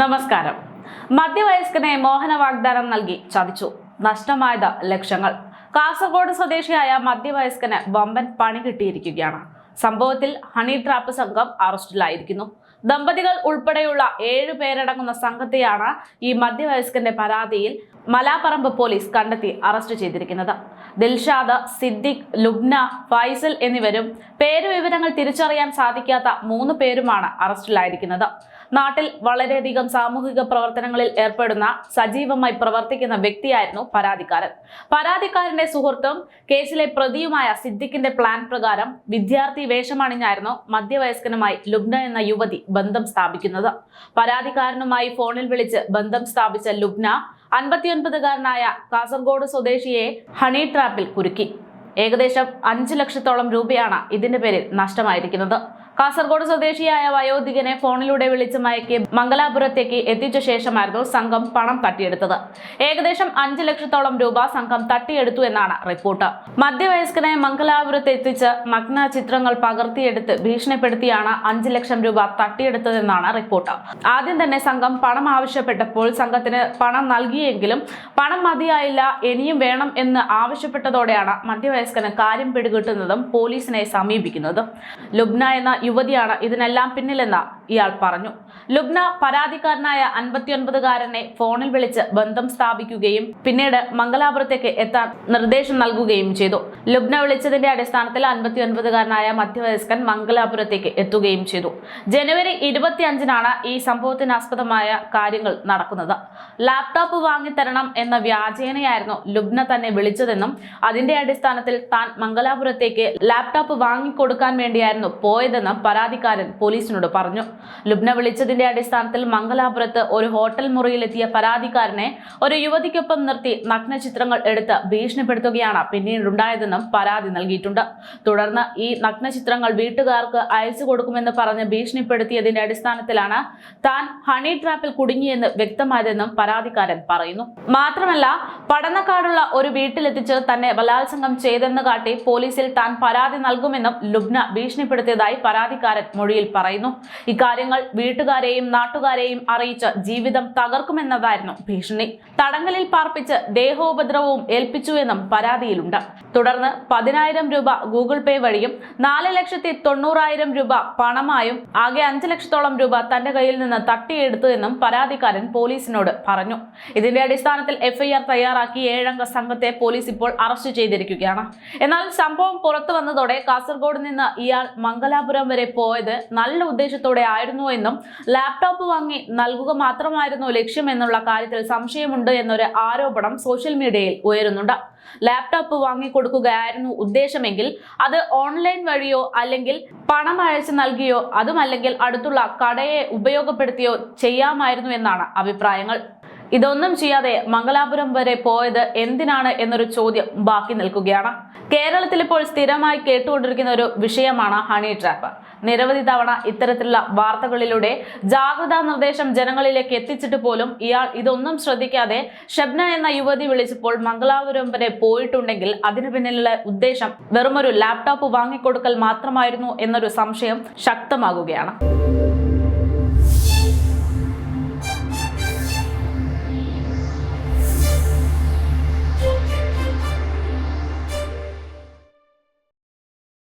നമസ്കാരം. മധ്യവയസ്കനെ മോഹന വാഗ്ദാനം നൽകി ചതിച്ചു. നഷ്ടമായത് ലക്ഷങ്ങൾ. കാസർഗോഡ് സ്വദേശിയായ മധ്യവയസ്കന് വമ്പൻ പണി കിട്ടിയിരിക്കുകയാണ്. സംഭവത്തിൽ ഹണി ട്രാപ്പ് സംഘം അറസ്റ്റിലായിരിക്കുന്നു. ദമ്പതികൾ ഉൾപ്പെടെയുള്ള ഏഴു പേരടങ്ങുന്ന സംഘത്തെയാണ് ഈ മധ്യവയസ്കന്റെ പരാതിയിൽ മലാപ്പറമ്പ് പോലീസ് കണ്ടെത്തി അറസ്റ്റ് ചെയ്തിരിക്കുന്നത്. ദിൽഷാദ് സിദ്ദിഖ് ലുബ്ന ഫൈസൽ എന്നിവരും പേരുവിവരങ്ങൾ തിരിച്ചറിയാൻ സാധിക്കാത്ത മൂന്ന് പേരുമാണ് അറസ്റ്റിലായിരിക്കുന്നത്. നാട്ടിൽ വളരെയധികം സാമൂഹിക പ്രവർത്തനങ്ങളിൽ ഏർപ്പെടുന്ന സജീവമായി പ്രവർത്തിക്കുന്ന വ്യക്തിയായിരുന്നു പരാതിക്കാരൻ. പരാതിക്കാരന്റെ സുഹൃത്തും കേസിലെ പ്രതിയുമായ സിദ്ദിഖിന്റെ പ്ലാൻ പ്രകാരം വിദ്യാർത്ഥി വേഷമണിഞ്ഞായിരുന്നു മധ്യവയസ്കനുമായി ലുബ്ന എന്ന യുവതി ബന്ധം സ്ഥാപിക്കുന്നത്. പരാതിക്കാരനുമായി ഫോണിൽ വിളിച്ച് ബന്ധം സ്ഥാപിച്ച ലുബ്ന അൻപത്തിയൊൻപതുകാരനായ കാസർഗോഡ് സ്വദേശിയെ ഹണി ട്രാപ്പിൽ കുരുക്കി. ഏകദേശം അഞ്ച് ലക്ഷത്തോളം രൂപയാണ് ഇതിന്റെ പേരിൽ നഷ്ടമായിരിക്കുന്നത്. കാസർഗോഡ് സ്വദേശിയായ വയോധികനെ ഫോണിലൂടെ വിളിച്ച് മയക്കി മംഗലാപുരത്തേക്ക് എത്തിച്ച ശേഷമായിരുന്നു സംഘം പണം തട്ടിയെടുത്തത്. ഏകദേശം അഞ്ച് ലക്ഷത്തോളം രൂപ സംഘം തട്ടിയെടുത്തു എന്നാണ് റിപ്പോർട്ട്. മധ്യവയസ്കനെ മംഗലാപുരത്ത് എത്തിച്ച് മഗ്ന ചിത്രങ്ങൾ പകർത്തിയെടുത്ത് ഭീഷണിപ്പെടുത്തിയാണ് അഞ്ച് ലക്ഷം രൂപ തട്ടിയെടുത്തതെന്നാണ് റിപ്പോർട്ട്. ആദ്യം തന്നെ സംഘം പണം ആവശ്യപ്പെട്ടപ്പോൾ സംഘത്തിന് പണം നൽകിയെങ്കിലും പണം മതിയായില്ല ഇനിയും വേണം എന്ന് ആവശ്യപ്പെട്ടതോടെയാണ് മധ്യവയസ്കന് കാര്യം പിടികിട്ടുന്നതും പോലീസിനെ സമീപിക്കുന്നതും. ലുബ്ന എന്ന യുവതിയാണ് ഇതിനെല്ലാം പിന്നിലെന്ന് ഇയാൾ പറഞ്ഞു. ലുബ്ന പരാതിക്കാരനായ അൻപത്തിയൊൻപതുകാരനെ ഫോണിൽ വിളിച്ച് ബന്ധം സ്ഥാപിക്കുകയും പിന്നീട് മംഗലാപുരത്തേക്ക് എത്താൻ നിർദ്ദേശം നൽകുകയും ചെയ്തു. ലുബ്ന വിളിച്ചതിന്റെ അടിസ്ഥാനത്തിൽ അൻപത്തിയൊൻപതുകാരനായ മധ്യവയസ്കൻ മംഗലാപുരത്തേക്ക് എത്തുകയും ചെയ്തു. ജനുവരി ഇരുപത്തിയഞ്ചിനാണ് ഈ സംഭവത്തിനാസ്പദമായ കാര്യങ്ങൾ നടക്കുന്നത്. ലാപ്ടോപ്പ് വാങ്ങിത്തരണം എന്ന വ്യാജേനയായിരുന്നു ലുബ്ന തന്നെ വിളിച്ചതെന്നും അതിന്റെ അടിസ്ഥാനത്തിൽ താൻ മംഗലാപുരത്തേക്ക് ലാപ്ടോപ്പ് വാങ്ങിക്കൊടുക്കാൻ വേണ്ടിയായിരുന്നു പോയതെന്നും പരാതിക്കാരൻ പോലീസിനോട് പറഞ്ഞു. ലുബ്ന വിളിച്ചതിന്റെ അടിസ്ഥാനത്തിൽ മംഗലാപുരത്ത് ഒരു ഹോട്ടൽ മുറിയിലെത്തിയ പരാതിക്കാരനെ ഒരു യുവതിക്കൊപ്പം നിർത്തി നഗ്ന ചിത്രങ്ങൾ എടുത്ത് ഭീഷണിപ്പെടുത്തുകയാണ് പിന്നീടുണ്ടായതെന്നും പരാതി നൽകിയിട്ടുണ്ട്. തുടർന്ന് ഈ നഗ്ന ചിത്രങ്ങൾ വീട്ടുകാർക്ക് അയച്ചു കൊടുക്കുമെന്ന് പറഞ്ഞ് ഭീഷണിപ്പെടുത്തിയതിന്റെ അടിസ്ഥാനത്തിലാണ് താൻ ഹണി ട്രാപ്പിൽ കുടുങ്ങിയെന്ന് വ്യക്തമായതെന്നും പരാതിക്കാരൻ പറയുന്നു. മാത്രമല്ല പടന്നക്കാടുള്ള ഒരു വീട്ടിലെത്തിച്ച് തന്നെ ബലാത്സംഗം ചെയ്തെന്ന് കാട്ടി പോലീസിൽ താൻ പരാതി നൽകുമെന്നും ലുബ്ന ഭീഷണിപ്പെടുത്തിയതായി പരാതിക്കാരൻ മൊഴിയിൽ പറയുന്നു. ഇക്കാര്യങ്ങൾ വീട്ടുകാരെയും നാട്ടുകാരെയും അറിയിച്ച് ജീവിതം തകർക്കുമെന്നതായിരുന്നു ഭീഷണി. തടങ്കലിൽ പാർപ്പിച്ച് ദേഹോപദ്രവവും ഏൽപ്പിച്ചു എന്നും പരാതിയിലുണ്ട്. തുടർന്ന് പതിനായിരം രൂപ ഗൂഗിൾ പേ വഴിയും നാല് ലക്ഷത്തി തൊണ്ണൂറായിരം രൂപ പണമായും ആകെ അഞ്ച് ലക്ഷത്തോളം രൂപ തന്റെ കയ്യിൽ നിന്ന് തട്ടിയെടുത്തു എന്നും പരാതിക്കാരൻ പോലീസിനോട് പറഞ്ഞു. ഇതിന്റെ അടിസ്ഥാനത്തിൽ എഫ്ഐആർ തയ്യാറാക്കി ഏഴംഗ സംഘത്തെ പോലീസ് ഇപ്പോൾ അറസ്റ്റ് ചെയ്തിരിക്കുകയാണ്. എന്നാൽ സംഭവം പുറത്തു വന്നതോടെ കാസർഗോഡ് നിന്ന് ഇയാൾ മംഗലാപുരം വരെ പോയത് നല്ല ഉദ്ദേശത്തോടെ ആയിരുന്നു എന്നും ലാപ്ടോപ്പ് വാങ്ങി നൽകുക മാത്രമായിരുന്നു ലക്ഷ്യമെന്നുള്ള കാര്യത്തിൽ സംശയമുണ്ട് എന്നൊരു ആരോപണം സോഷ്യൽ മീഡിയയിൽ ഉയരുന്നുണ്ട്. ലാപ്ടോപ്പ് വാങ്ങിക്കൊടുക്കുകയായിരുന്നു ഉദ്ദേശമെങ്കിൽ അത് ഓൺലൈൻ വഴിയോ അല്ലെങ്കിൽ പണം അയച്ച് നൽകിയോ അതുമല്ലെങ്കിൽ അടുത്തുള്ള കടയെ ഉപയോഗപ്പെടുത്തിയോ ചെയ്യാമായിരുന്നു എന്നാണ് അഭിപ്രായങ്ങൾ. ഇതൊന്നും ചെയ്യാതെ മംഗലാപുരം വരെ പോയത് എന്തിനാണ് എന്നൊരു ചോദ്യം ബാക്കി നിൽക്കുകയാണ്. കേരളത്തിൽ ഇപ്പോൾ സ്ഥിരമായി കേട്ടുകൊണ്ടിരിക്കുന്ന ഒരു വിഷയമാണ് ഹണി ട്രാപ്പ് നിരവധി തവണ ഇത്തരത്തിലുള്ള വാർത്തകളിലൂടെ ജാഗ്രതാ നിർദ്ദേശം ജനങ്ങളിലേക്ക് എത്തിച്ചിട്ട് പോലും ഇയാൾ ഇതൊന്നും ശ്രദ്ധിക്കാതെ ഷബ്ന എന്ന യുവതി വിളിച്ചപ്പോൾ മംഗലാപുരം വരെ പോയിട്ടുണ്ടെങ്കിൽ അതിനു പിന്നിലുള്ള ഉദ്ദേശം വെറുമൊരു ലാപ്ടോപ്പ് വാങ്ങിക്കൊടുക്കൽ മാത്രമായിരുന്നു എന്നൊരു സംശയം ശക്തമാകുകയാണ്.